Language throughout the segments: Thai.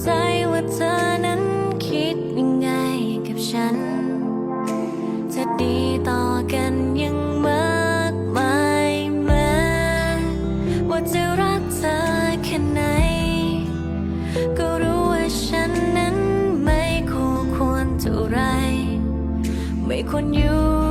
ใจว่าเธอนั้นคิดยังไงกับฉัน จะดีต่อกันยังมากมายแม้ว่าจะรักเธอแค่ไหน ก็รู้ว่าฉันนั้นไม่คู่ควรเท่าไร ไม่ควรอยู่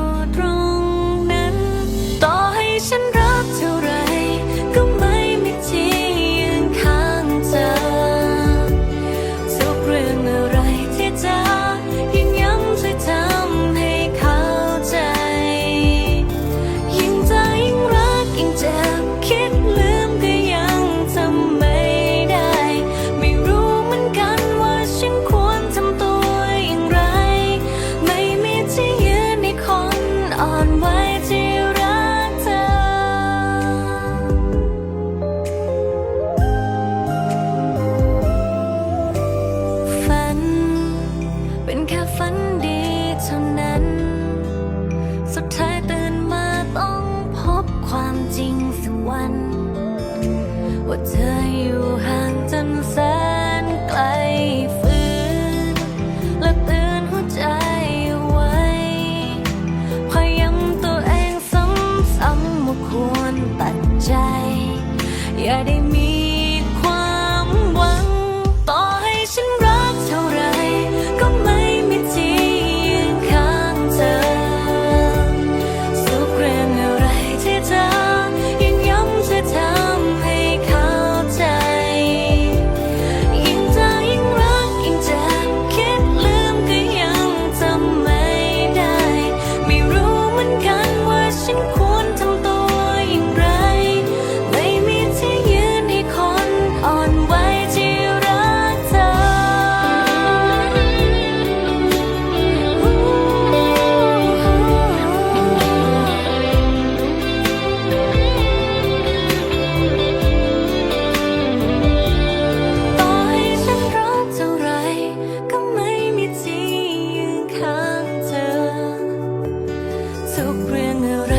อ่อนไหวที่รักเธอ ฝัน เป็นแค่ฝันดีเท่านั้น สุดท้ายตื่นมาต้องพบความจริงสักวัน ว่าเธออยู่ห่าง took bring out